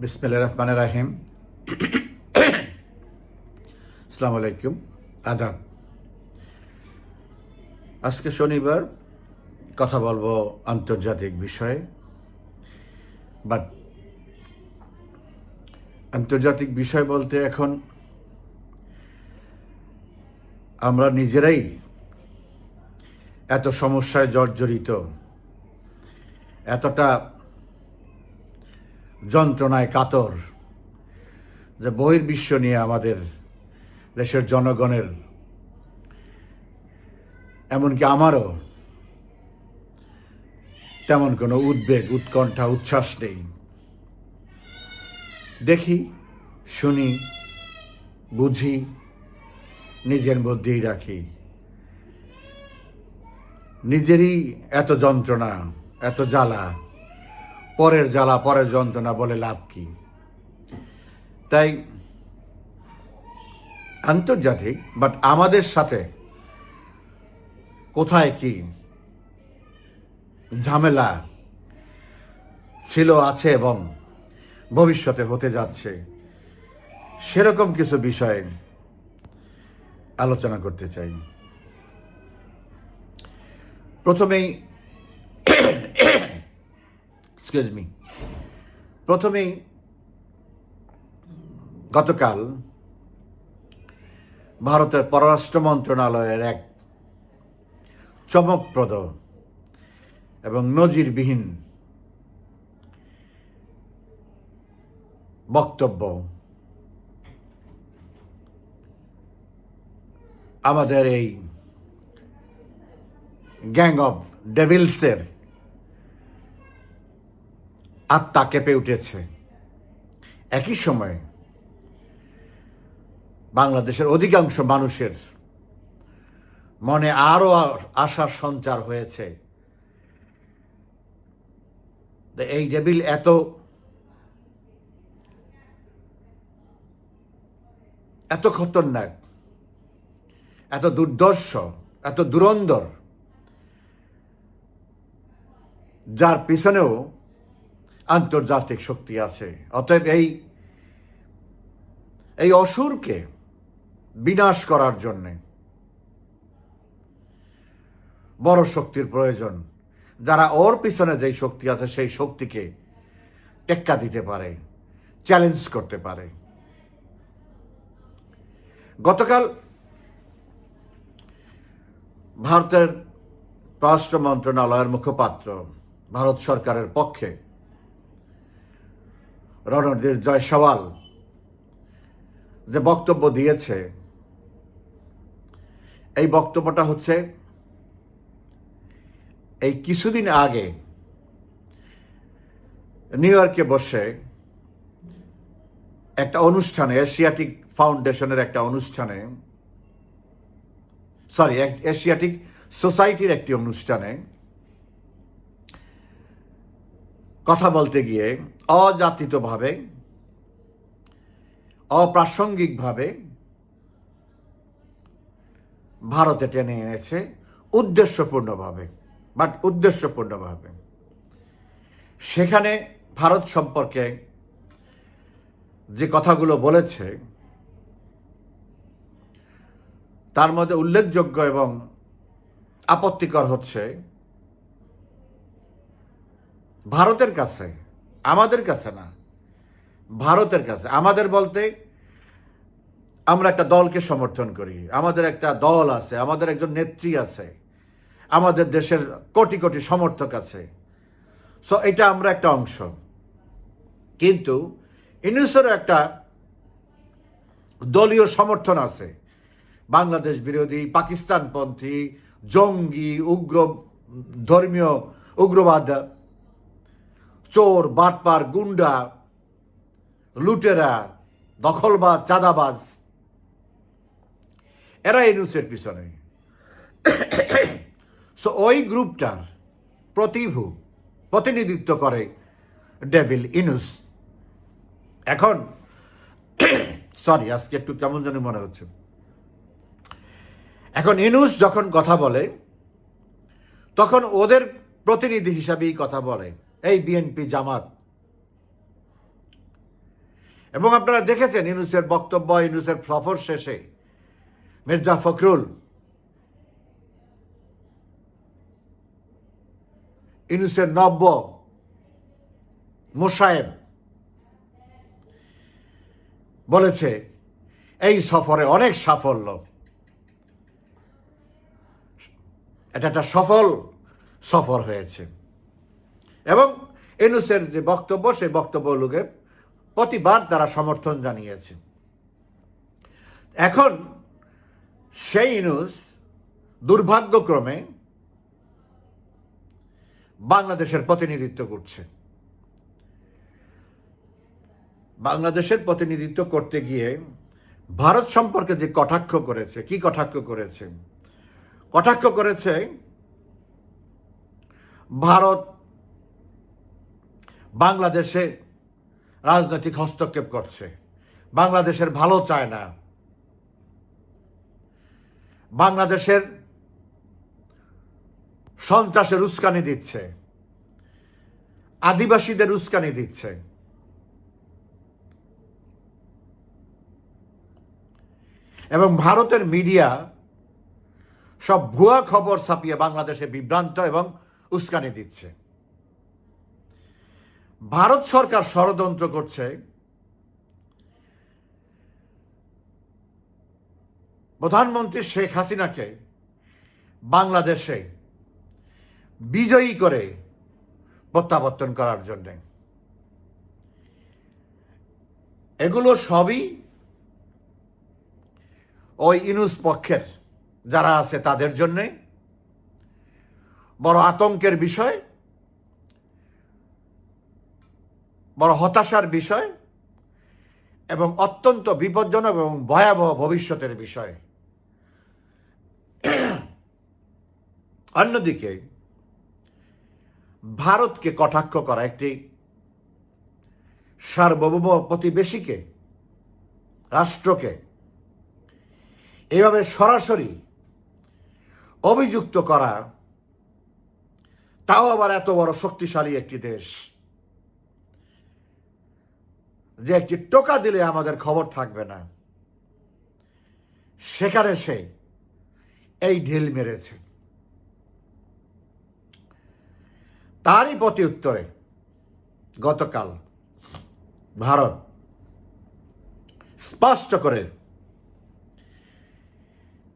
বিসমিল্লা রহমান রাহিম আসসালামু আলাইকুম আদাব আজকে শনিবার কথা বলব আন্তর্জাতিক বিষয়ে বাট আন্তর্জাতিক বিষয় বলতে এখন আমরা নিজেরাই এত সমস্যায় জর্জরিত, এতটা যন্ত্রণায় কাতর, যে বহির্বিশ্ব নিয়ে আমাদের দেশের জনগণের, এমনকি আমারও তেমন কোনো উদ্বেগ, উৎকণ্ঠা, উচ্ছ্বাস নেই। দেখি, শুনি, বুঝি, নিজের মধ্যেই রাখি। নিজেরই এত যন্ত্রণা, এত জ্বালা পরের জ্বালা, পরের যন্ত্রণা বলে লাভ কি? তাই আন্তর্জাতিক বাট আমাদের সাথে কোথায় কি ঝামেলা ছিল, আছে এবং ভবিষ্যতে হতে যাচ্ছে, সেরকম কিছু বিষয়ে আলোচনা করতে চাই। প্রথমেই এক্সকিউজ মি প্রথমেই গতকাল ভারতের পররাষ্ট্র মন্ত্রণালয়ের এক চমকপ্রদ এবং নজিরবিহীন বক্তব্য আমাদের এই গ্যাং অফ ডেভিলসের আত্মা কেঁপে উঠেছে। একই সময়ে বাংলাদেশের অধিকাংশ মানুষের মনে আরও আশার সঞ্চার হয়েছে। এই ডেবিল এত এত খতরনাক, এত দুর্দর্শ, এত দুরন্দর, যার পিছনেও আন্তর্জাতিক শক্তি আছে। অতএব এই এই অসুরকে বিনাশ করার জন্যে বড় শক্তির প্রয়োজন। যারা ওর পিছনে যেই শক্তি আছে, সেই শক্তিকে টেক্কা দিতে পারে, চ্যালেঞ্জ করতে পারে। গতকাল ভারতের পররাষ্ট্র মন্ত্রণালয়ের মুখপাত্র, ভারত সরকারের পক্ষে রণধীর জয়সওয়াল যে বক্তব্য দিয়েছে, এই বক্তব্যটা হচ্ছে, এই কিছুদিন আগে নিউ ইয়র্কে বসে একটা অনুষ্ঠানে, এশিয়াটিক ফাউন্ডেশনের একটা অনুষ্ঠানে, সরি, এশিয়াটিক সোসাইটির একটি অনুষ্ঠানে কথা বলতে গিয়ে অজাতিতভাবে অপ্রাসঙ্গিকভাবে ভারতে টেনে এনেছে উদ্দেশ্যপূর্ণভাবে বাট উদ্দেশ্যপূর্ণভাবে। সেখানে ভারত সম্পর্কে যে কথাগুলো বলেছে, তার মধ্যে উল্লেখযোগ্য এবং আপত্তিকর হচ্ছে ভারতের কাছে, আমাদের কাছে না, ভারতের কাছে। আমাদের বলতে, আমরা একটা দলকে সমর্থন করি। আমাদের একটা দল আছে, আমাদের একজন নেত্রী আছে, আমাদের দেশের কোটি কোটি সমর্থক আছে। সো এটা আমরা একটা অংশ। কিন্তু ইউনিসেরও একটা দলীয় সমর্থন আছে। বাংলাদেশ বিরোধী, পাকিস্তানপন্থী, জঙ্গি, উগ্র, ধর্মীয় উগ্রবাদ চোর, বাটপার, গুন্ডা, লুটেরা, দখলবাজ, চাঁদাবাজ, এরা ইনুসের পিছনে। সো ওই গ্রুপটার প্রতিভু প্রতিনিধিত্ব করে ডেভিল ইনুস। এখন সরি আজকে একটু কেমন জানি মনে হচ্ছে। এখন ইনুস যখন কথা বলে, তখন ওদের প্রতিনিধি হিসাবেই কথা বলে। এই বিএনপি জামাত। এবং আপনারা দেখেছেন ইউনুসের বক্তব্য, ইউনুসের সফর শেষে মির্জা ফখরুল ইউনুসের নব্য মোসায়েব বলেছে, এই সফরে অনেক সাফল্য। এটা একটা সফল সফর হয়েছে। এবং এনুসের যে বক্তব্য, সেই বক্তব্য বক্তব্যগুলোকে প্রতিবার তারা সমর্থন জানিয়েছে। এখন সেই ইনুস দুর্ভাগ্যক্রমে বাংলাদেশের প্রতিনিধিত্ব করছে। বাংলাদেশের প্রতিনিধিত্ব করতে গিয়ে ভারত সম্পর্কে যে কটাক্ষ করেছে, কি কটাক্ষ করেছে? কটাক্ষ করেছে ভারত বাংলাদেশে রাজনৈতিক হস্তক্ষেপ করছে। বাংলাদেশের ভালো চায় না। বাংলাদেশের সন্ত্রাসের উস্কানি দিচ্ছে। আদিবাসীদের উস্কানি দিচ্ছে। এবং ভারতের মিডিয়া সব ভুয়া খবর ছাপিয়ে বাংলাদেশে বিভ্রান্ত এবং উস্কানি দিচ্ছে। ভারত সরকার ষড়যন্ত্র করছে। প্রধানমন্ত্রী শেখ হাসিনাকে বাংলাদেশে বিজয়ী করে প্রত্যাবর্তন করার জন্য। এগুলো সবই ওই ইনুস পক্ষের, যারা আছে তাদের জন্যে বড় আতঙ্কের বিষয়। বড় হতাশার বিষয় এবং অত্যন্ত বিপজ্জনক এবং ভয়াবহ ভবিষ্যতের বিষয়। অন্যদিকে, ভারতকে কটাক্ষ করা একটি সার্বভৌম প্রতিবেশীকে, রাষ্ট্রকে এভাবে সরাসরি অভিযুক্ত করা, তাও আবার এত বড় শক্তিশালী একটি দেশ। যে একটি টোকা দিলে আমাদের খবর থাকবে না। সেখানে সে এই ঢিল মেরেছে। তারই প্রতি উত্তরে গতকাল ভারত স্পষ্ট করে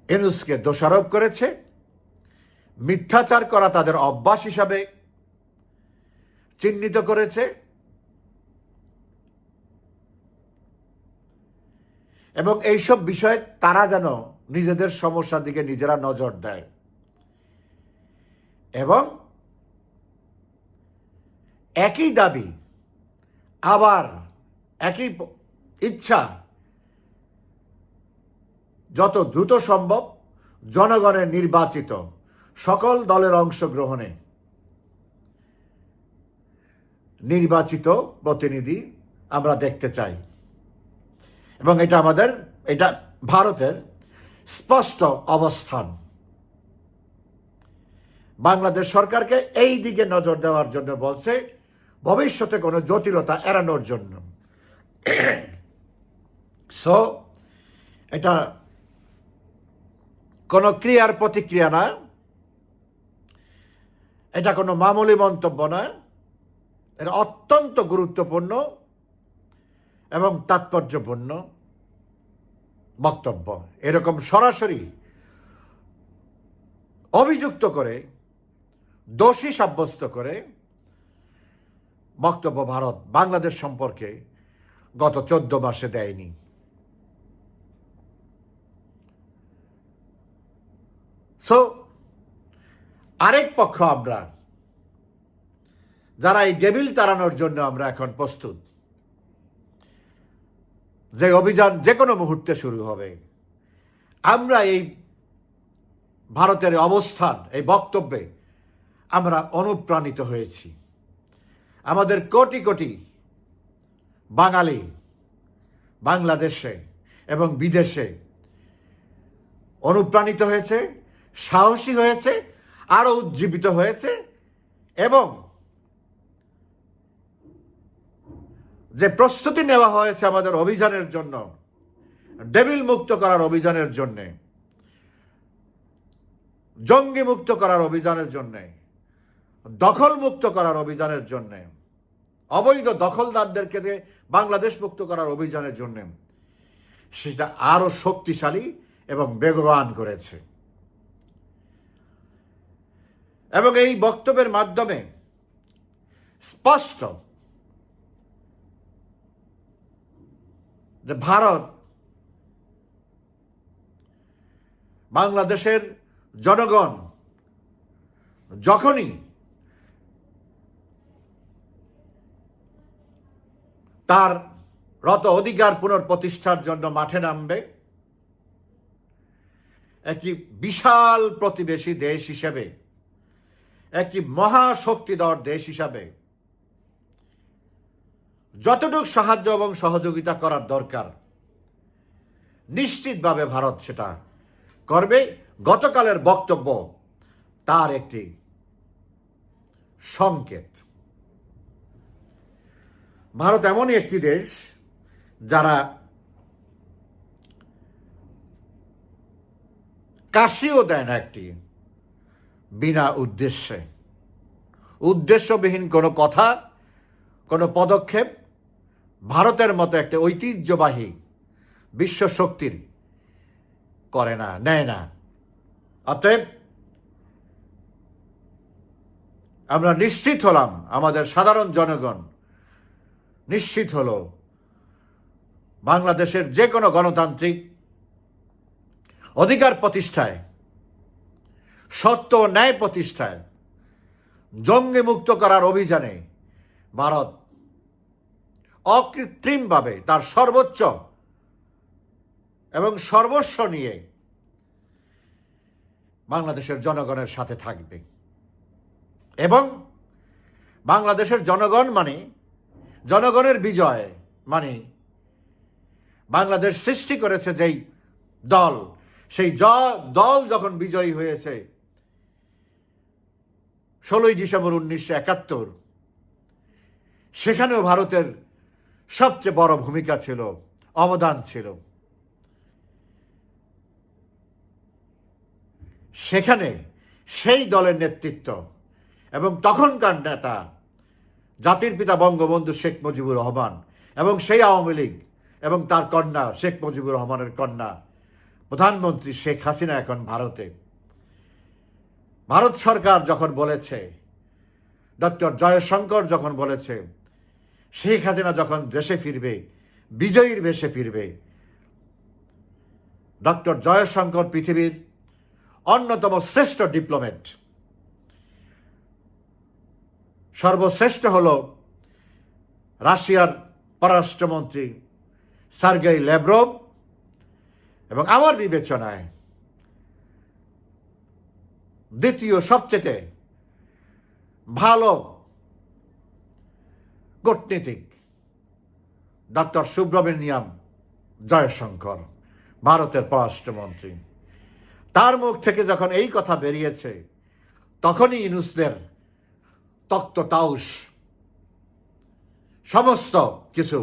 এনুসকে দোষারোপ করেছে। মিথ্যাচার করা তাদের অভ্যাস হিসাবে চিহ্নিত করেছে। এবং এইসব বিষয়ে তারা যেন নিজেদের সমস্যার দিকে নিজেরা নজর দেয়। এবং একই দাবি, আবার একই ইচ্ছা, যত দ্রুত সম্ভব জনগণের নির্বাচিত সকল দলের অংশগ্রহণে নির্বাচিত প্রতিনিধি আমরা দেখতে চাই। এবং এটা আমাদের, এটা ভারতের স্পষ্ট অবস্থান। বাংলাদেশ সরকারকে এই দিকে নজর দেওয়ার জন্য বলছে, ভবিষ্যতে কোনো জটিলতা এড়ানোর জন্য। সো এটা কোনো ক্রিয়ার প্রতিক্রিয়া না। এটা কোনো মামুলি মন্তব্য না। এটা অত্যন্ত গুরুত্বপূর্ণ এবং তাৎপর্যপূর্ণ। বক্তব্য। এরকম সরাসরি অভিযুক্ত করে, দোষী সাব্যস্ত করে বক্তব্য ভারত বাংলাদেশ সম্পর্কে গত চোদ্দ মাসে দেয়নি। সো আরেক পক্ষ আমরা, যারা এই ডেবিল তাড়ানোর জন্য আমরা এখন প্রস্তুত যে অভিযান যে কোনো মুহূর্তে শুরু হবে। আমরা এই ভারতের অবস্থান, এই বক্তব্যে আমরা অনুপ্রাণিত হয়েছি। আমাদের কোটি কোটি বাঙালি বাংলাদেশে এবং বিদেশে অনুপ্রাণিত হয়েছে, সাহসী হয়েছে, আরও উজ্জীবিত হয়েছে এবং যে প্রস্তুতি নেওয়া হয়েছে আমাদের অভিযানের জন্য, ডেবিল মুক্ত করার অভিযানের জন্যে, জঙ্গি মুক্ত করার অভিযানের জন্যে, দখল মুক্ত করার অভিযানের জন্যে, অবৈধ দখলদারদেরকে বাংলাদেশ মুক্ত করার অভিযানের জন্যে, সেটা আরও শক্তিশালী এবং বেগবান করেছে। এবং এই বক্তব্যের মাধ্যমে স্পষ্ট যে ভারত বাংলাদেশের জনগণ যখনই তার রত অধিকার পুনঃপ্রতিষ্ঠার জন্য মাঠে নামবে, একটি বিশাল প্রতিবেশী দেশ হিসেবে, একটি মহাশক্তিধর দেশ হিসাবে যতটুকু সাহায্য এবং সহযোগিতা করার দরকার, নিশ্চিতভাবে ভারত সেটা করবে। গতকালের বক্তব্য তার একটি সংকেত। ভারত এমনই একটি দেশ যারা কাশিও দেয় না একটি, বিনা উদ্দেশ্যে। উদ্দেশ্যবিহীন কোনো কথা, কোনো পদক্ষেপ ভারতের মতো একটা ঐতিহ্যবাহী বিশ্ব শক্তির করে না, নেয় না। অতএব আমরা নিশ্চিত হলাম, আমাদের সাধারণ জনগণ নিশ্চিত হল, বাংলাদেশের যে কোনো গণতান্ত্রিক অধিকার প্রতিষ্ঠায়, সত্য ন্যায় প্রতিষ্ঠায় জঙ্গি মুক্ত করার অভিযানে ভারত অকৃত্রিমভাবে তার সর্বোচ্চ এবং সর্বস্ব নিয়ে বাংলাদেশের জনগণের সাথে থাকবে। এবং বাংলাদেশের জনগণ মানে জনগণের বিজয় মানে বাংলাদেশ সৃষ্টি করেছে যেই দল, সেই দল যখন বিজয়ী হয়েছে, ষোলোই ডিসেম্বর উনিশশো একাত্তর, সেখানেও ভারতের সবচেয়ে বড় ভূমিকা ছিল, অবদান ছিল। সেখানে সেই দলের নেতৃত্ব এবং তখনকার নেতা জাতির পিতা বঙ্গবন্ধু শেখ মুজিবুর রহমান এবং সেই আওয়ামী লীগ এবং তার কন্যা শেখ মুজিবুর রহমানের কন্যা প্রধানমন্ত্রী শেখ হাসিনা এখন ভারতে। ভারত সরকার যখন বলেছে, ডক্টর জয়শঙ্কর যখন বলেছে শেখ হাসিনা যখন দেশে ফিরবে, বিজয়ীর বেশে ফিরবে, ডক্টর জয়শঙ্কর পৃথিবীর অন্যতম শ্রেষ্ঠ ডিপ্লোমেট সর্বশ্রেষ্ঠ হল রাশিয়ার পররাষ্ট্রমন্ত্রী সার্গেই লেব্রভ এবং আমার বিবেচনায় দ্বিতীয় সবচেয়ে ভালো কূটনীতিক। ডক্টর সুব্রমণিয়াম জয়শঙ্কর, ভারতের পররাষ্ট্রমন্ত্রী। তার মুখ থেকে যখন এই কথা বেরিয়েছে, তখনই ইনুসদের তক্ত তাউস সমস্ত কিছু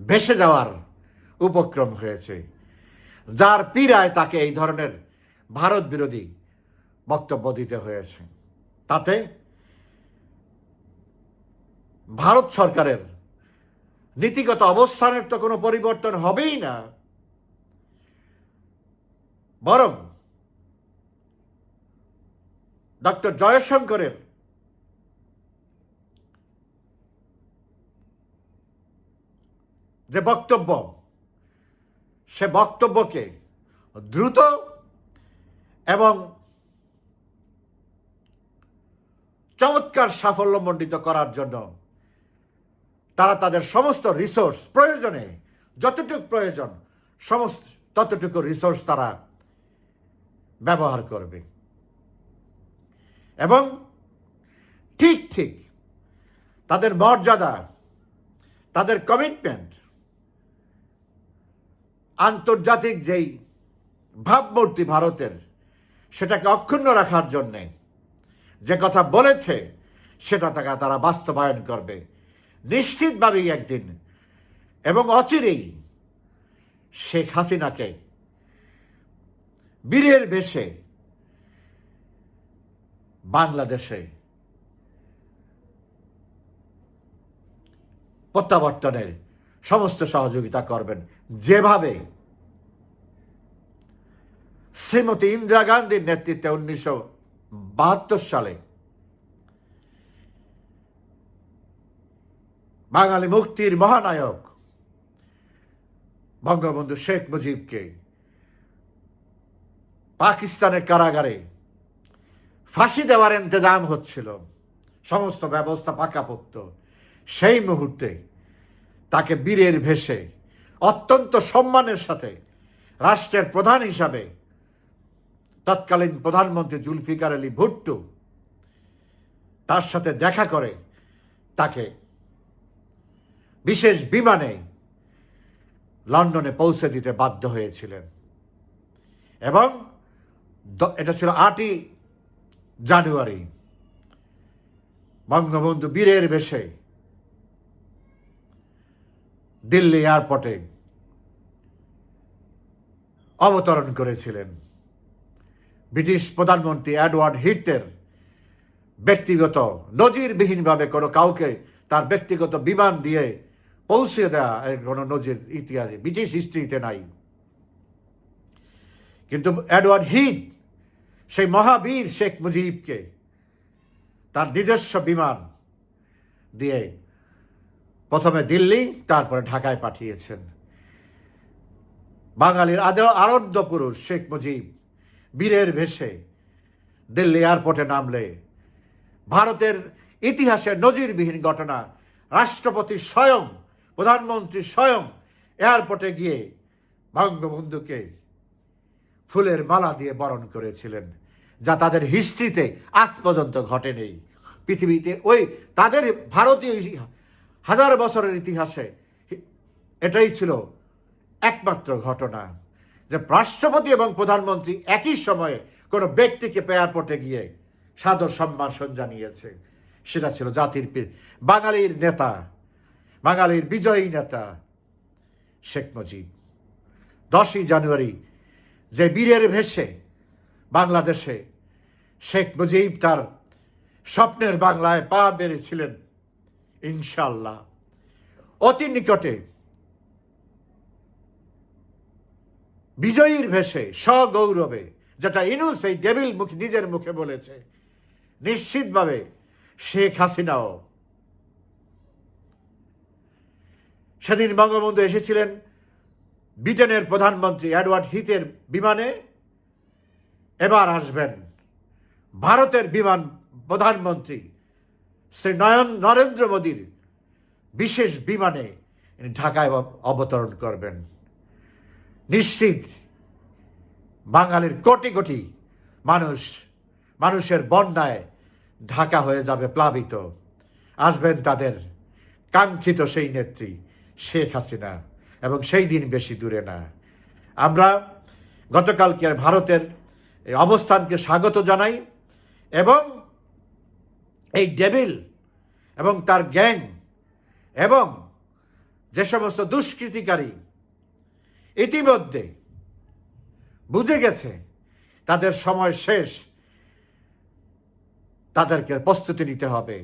ভেসে যাওয়ার উপক্রম হয়েছে, যার পীড়ায় তাকে এই ধরনের ভারত বিরোধী বক্তব্য দিতে হয়েছে। তাতে ভারত সরকারের নীতিগত অবস্থানের তো কোনো পরিবর্তন হবেই না। বরং ডক্টর জয়শঙ্করের যে বক্তব্য, সে বক্তব্যকে দ্রুত এবং চমৎকার সাফল্যমণ্ডিত করার জন্য তারা তাদের সমস্ত রিসোর্স প্রয়োজনে, যতটুকু প্রয়োজন, সমস্ত, ততটুকু রিসোর্স তারা ব্যবহার করবে। এবং ঠিক ঠিক তাদের মর্যাদা, তাদের কমিটমেন্ট আন্তর্জাতিক যেই ভাবমূর্তি ভারতের, সেটাকে অক্ষুণ্ণ রাখার জন্যে যে কথা বলেছে, সেটা তারা বাস্তবায়ন করবে। নিশ্চিতভাবেই একদিন এবং অচিরেই শেখ হাসিনাকে বীরের বেশে বাংলাদেশে প্রত্যাবর্তনের সমস্ত সহযোগিতা করবেন। যেভাবে শ্রীমতী ইন্দিরা গান্ধীর নেতৃত্বে উনিশশো বাহাত্তর সালে বাঙালি মুক্তির মহানায়ক বঙ্গবন্ধু শেখ মুজিবকে পাকিস্তানের কারাগারে ফাঁসি দেওয়ার ইন্তজাম হচ্ছিল। সমস্ত ব্যবস্থা পাকাপোক্ত। সেই মুহূর্তে তাকে বীরের ভেসে অত্যন্ত সম্মানের সাথে রাষ্ট্রের প্রধান হিসাবে তৎকালীন প্রধানমন্ত্রী জুলফিকার আলী ভুট্টো তার সাথে দেখা করে তাকে বিশেষ বিমানে লন্ডনে পৌঁছে দিতে বাধ্য হয়েছিলেন। এবং এটা ছিল আটই জানুয়ারি, বঙ্গবন্ধু বীরের বেশে দিল্লি এয়ারপোর্টে অবতরণ করেছিলেন। ব্রিটিশ প্রধানমন্ত্রী এডওয়ার্ড হিটের ব্যক্তিগত নজিরবিহীনভাবে কোনো কাউকে তার ব্যক্তিগত বিমান দিয়ে পৌঁছে দেওয়া কোনো নজির ইতিহাসে ব্রিটিশ হিস্ট্রিতে নাই। কিন্তু এডওয়ার্ড হিট, সেই মহাবীর শেখ মুজিবকে তার নিজস্ব বিমান দিয়ে প্রথমে দিল্লি, তারপরে ঢাকায় পাঠিয়েছেন। বাঙালির আরাধ্য পুরুষ শেখ মুজিব, বীরের ভেসে দিল্লি এয়ারপোর্টে নামলে। ভারতের ইতিহাসে নজিরবিহীন ঘটনা, রাষ্ট্রপতি স্বয়ং প্রধানমন্ত্রী স্বয়ং এয়ারপোর্টে গিয়ে বঙ্গবন্ধুকে ফুলের মালা দিয়ে বরণ করেছিলেন, যা তাদের হিস্ট্রিতে আজ পর্যন্ত ঘটেনি পৃথিবীতে ওই তাদের ভারতীয় হাজার বছরের ইতিহাসে এটাই ছিল একমাত্র ঘটনা, যে রাষ্ট্রপতি এবং প্রধানমন্ত্রী একই সময়ে কোনো ব্যক্তিকে এয়ারপোর্টে গিয়ে সাদর সম্ভাষণ জানিয়েছে। সেটা ছিল জাতির বাঙালির নেতা বাঙালির বিজয়ী নেতা শেখ মুজিব। দশই জানুয়ারি, যে বীরের ভেসে বাংলাদেশে শেখ মুজিব তার স্বপ্নের বাংলায় পা বেড়েছিলেন ইনশাল্লাহ অতি নিকটে বিজয়ীর ভেসে সগৌরবে, যেটা ইনুস এই ডেভিল মুখ নিজের মুখে বলেছে, নিশ্চিতভাবে শেখ হাসিনাও সেদিন বঙ্গবন্ধু এসেছিলেন ব্রিটেনের প্রধানমন্ত্রী অ্যাডওয়ার্ড হিথের বিমানে। এবার আসবেন ভারতের বিমান প্রধানমন্ত্রী শ্রী নয়ন, নরেন্দ্র মোদীর বিশেষ বিমানে ঢাকায় অবতরণ করবেন। নিশ্চিত বাঙালির কোটি কোটি মানুষ, মানুষের বন্যায় ঢাকা হয়ে যাবে প্লাবিত। আসবেন তাদের কাঙ্ক্ষিত সেই নেত্রী। শেখ হাসিনা, এবং সেই দিন বেশি দূরে না। আমরা গতকালকে ভারতের এই অবস্থানকে স্বাগত জানাই, এবং এই ডেভিল এবং তার গ্যাং এবং যে সমস্ত দুষ্কৃতিকারী ইতিমধ্যে বুঝে গেছে তাদের সময় শেষ, তাদেরকে প্রস্তুতি নিতে হবে।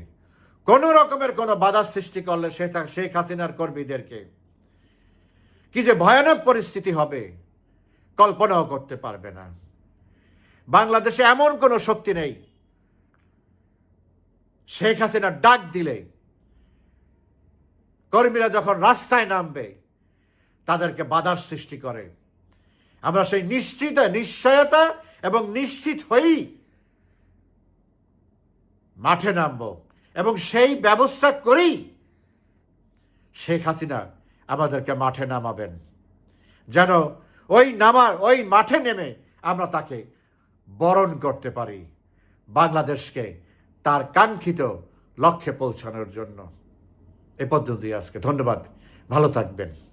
কোনো রকমের কোনো বাধা সৃষ্টি করলে শেখ হাসিনার কর্মীদেরকে কি যে ভয়ানক পরিস্থিতি হবে কল্পনাও করতে পারবে না। বাংলাদেশে এমন কোনো শক্তি নেই, শেখ হাসিনা ডাক দিলে কর্মীরা যখন রাস্তায় নামবে, তাদেরকে বাধার সৃষ্টি করে। আমরা সেই নিশ্চিত, নিশ্চয়তা এবং নিশ্চিত হয়েই মাঠে নামব। এবং সেই ব্যবস্থা করেই শেখ হাসিনা আমাদেরকে মাঠে নামাবেন। যেন ওই নামার, ওই মাঠে নেমে আমরা তাকে বরণ করতে পারি বাংলাদেশকে তার কাঙ্ক্ষিত লক্ষ্যে পৌঁছানোর জন্য। এ পদ্ধতি আজকে। ধন্যবাদ। ভালো থাকবেন।